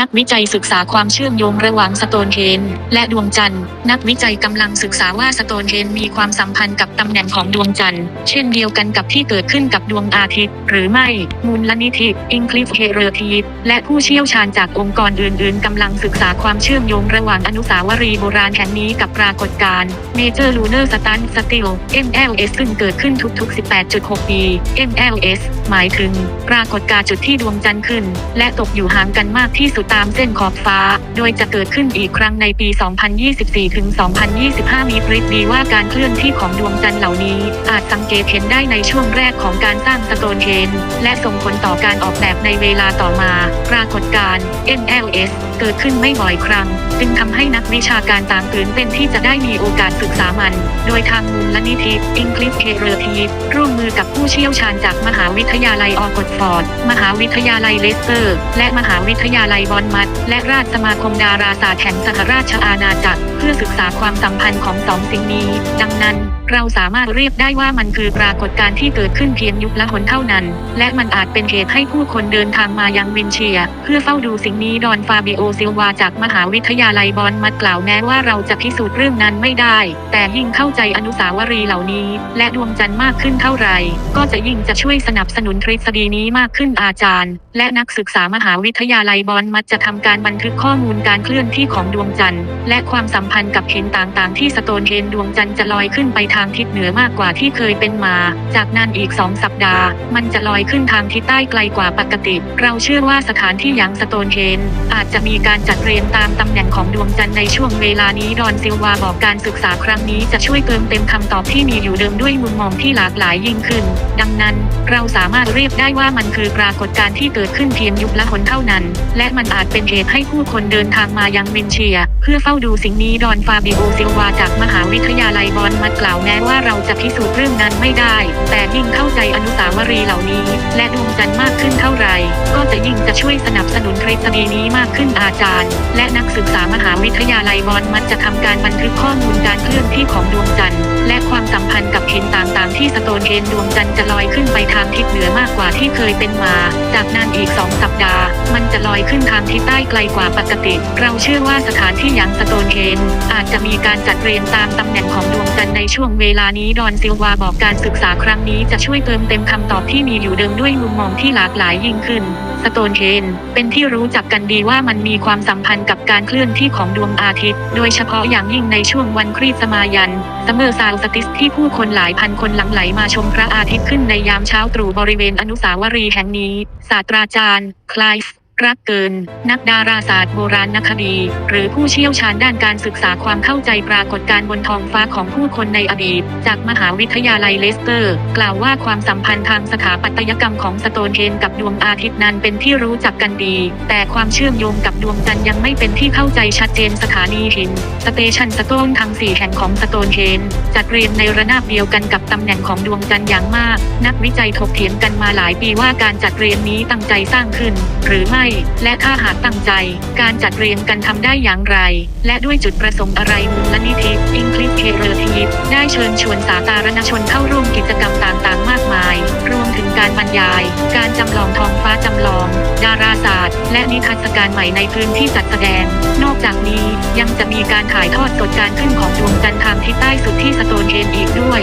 นักวิจัยศึกษาความเชื่อมโยงระหว่างสโตนเฮนและดวงจันทร์ นักวิจัยกำลังศึกษาว่าสโตนเฮนมีความสัมพันธ์กับตำแหน่งของดวงจันทร์ เช่นเดียวกันกับที่เกิดขึ้นกับดวงอาทิตย์ หรือไม่ มูลนิธิอิงคลิฟเฮเรทีและผู้เชี่ยวชาญจากองค์กรอื่น ๆกำลังศึกษาความเชื่อมโยงระหว่างอนุสาวรีย์โบราณแห่งนี้กับปรากฏการณ์ Major Lunar Sun Still MLS ซึ่งเกิดขึ้นทุก ๆ 18.6 ปี MLS หมายถึง ปรากฏการณ์จุดที่ดวงจันทร์ขึ้น และตกอยู่ห่างกันมากที่สุดตามเส้นขอบฟ้า โดยจะเกิดขึ้นอีกครั้งในปี 2024 ถึง 2025 มีปริศดีว่าการเคลื่อนที่ของดวงจันทร์เหล่านี้ อาจสังเกตเห็นได้ในช่วงแรกของการสร้างสโตนเฮนและส่งผลต่อการออกแบบในเวลาต่อมา ปรากฏการณ์ MLS เกิดขึ้นไม่บ่อยครั้ง จึงทำให้นักวิชาการต่างตื่นเต้นที่จะได้มีโอกาสศึกษามัน โดยทางมูลนิธิอิงคลิฟเคเรทีร่วมมือกับผู้เชี่ยวชาญจากมหาวิทยาลัยออกดฟอร์ด มหาวิทยาลัยเลสเตอร์ และมหาวิทยาลัยบอนมัด และราชสมาคมดาราศาสตร์แห่งสหราชอาณาจักรเพื่อศึกษาความสัมพันธ์ของสองสิ่งนี้ ดังนั้นเราสามารถเรียกได้ว่ามันคือปรากฏการณ์ที่เกิดขึ้นเพียงยุคละหนเท่านั้น และมันอาจเป็นเหตุให้ผู้คนเดินทางมายังวินเชีย เพื่อเฝ้าดูสิ่งนี้ดอนฟาบิโอซิลวาจากมหาวิทยาลัยบอนมัดกล่าวแม้ว่าเราจะพิสูจน์เรื่องนั้นไม่ได้ แต่ยิ่งเข้าใจอนุสาวรีย์เหล่านี้ และดวงจันทร์มากขึ้นเท่าไหร่ ก็จะยิ่งจะช่วยสนับสนุนทฤษฎีนี้มากขึ้นอาจารย์ และนักศึกษามหาวิทยาลัยบอนมัดจะทำการบันทึกข้อมูลการเคลื่อนที่ของดวงจันทร์และความสัมพันธ์กับเห็นต่างๆ ที่สโตนเฮนดวงจันทร์จะลอยขึ้นไปทางทิศเหนือมากกว่าที่เคยเป็นมา จากนั้นอีกสองสัปดาห์ มันจะลอยขึ้นทางทิศใต้ไกลกว่าปกติ เราเชื่อว่าสถานที่อย่างสโตนเฮนอาจจะมีการจัดเรียงตามตำแหน่งของดวงจันทร์ในช่วงเวลานี้ดอนซิลวาบอกการศึกษาครั้งนี้จะช่วยเติมเต็มคำตอบที่มีอยู่เดิมด้วยมุมมองที่หลากหลายยิ่งขึ้น ดังนั้นเราสามารถเรียกได้ว่ามันคือปรากฏการณ์ที่เกิดขึ้นเพียงยุคละหนเท่านั้น และมันอาจเป็นเหตุให้ผู้คนเดินทางมายังวินเชีย เพื่อเฝ้าดูสิ่งนี้ดอนฟาบิโอซิลวาจากมหาวิทยาลัยบอนมัดกล่าวแม้ว่าเราจะพิสูจน์เรื่องนั้นไม่ได้ แต่ยิ่งเข้าใจอนุสาวรีย์เหล่านี้ และดวงจันทร์มากขึ้นเท่าไหร่ ก็จะยิ่งจะช่วยสนับสนุนทฤษฎีนี้มากขึ้นอาจารย์ และนักศึกษามหาวิทยาลัยบอนมัดจะทำการบันทึกข้อมูลการ ต่างๆที่สโตนเฮนดวงจันทร์จะลอยขึ้นไปทางทิศเหนือมากกว่าที่เคยเป็นมา จากนั้นอีกสองสัปดาห์ มันจะลอยขึ้นทางทิศใต้ไกลกว่าปกติ เราเชื่อว่าสถานที่อย่างสโตนเฮนอาจจะมีการจัดเรียงตามตำแหน่งของดวงจันทร์ในช่วงเวลานี้ดอนซิลวาบอกการศึกษาครั้งนี้จะช่วยเติมเต็มคำตอบที่มีอยู่เดิมด้วยมุมมองที่หลากหลายยิ่งขึ้นสโตนเฮนเป็นที่รู้จักกันดีว่ามันมีความสัมพันธ์กับการเคลื่อนที่ของดวงอาทิตย์ โดยเฉพาะอย่างยิ่งในช่วงวันครีสมายันซัมเมอร์ซาวสติสที่ผู้คนหลายพันคนหลั่งไหลมาชมพระอาทิตย์ขึ้นในยามเช้าตรู่บริเวณอนุสาวรีย์แห่งนี้ ศาสตราจารย์ คลายส์ รักเกิน นักดาราศาสตร์โบราณนคดี หรือผู้เชี่ยวชาญด้านการศึกษาความเข้าใจปรากฏการณ์บนท้องฟ้าของผู้คนในอดีต จากมหาวิทยาลัยเลสเตอร์ กล่าวว่าความสัมพันธ์ทางสถาปัตยกรรมของสโตนเฮนกับดวงอาทิตย์นั้นเป็นที่รู้จักกันดี แต่ความเชื่อมโยงกับดวงจันทร์ยังไม่เป็นที่เข้าใจชัดเจนสถานีหิน สเตชันสโตนทั้งสี่แห่งของสโตนเฮนจัดเรียงในระนาบเดียวกันกับตำแหน่งของดวงจันทร์อย่างมาก นักวิจัยถกเถียงกันมาหลายปีว่าการจัดเรียงนี้ตั้งใจสร้างขึ้น หรือไม่และถ้าหากตั้งใจ การจัดเรียงกันทำได้อย่างไร และด้วยจุดประสงค์อะไรมูลนิธิอิงคลิฟเคเรทีฟได้เชิญชวนสาธารณชนเข้าร่วมกิจกรรมต่างๆ มากมาย รวมถึงการบรรยาย การจำลองท้องฟ้าจำลอง ดาราศาสตร์ และนิทรรศการใหม่ในพื้นที่จัดแสดง นอกจากนี้ยังจะมีการถ่ายทอดสดการขึ้นของดวงจันทร์ทางทิศใต้สุดที่สโตนเฮนอีกด้วย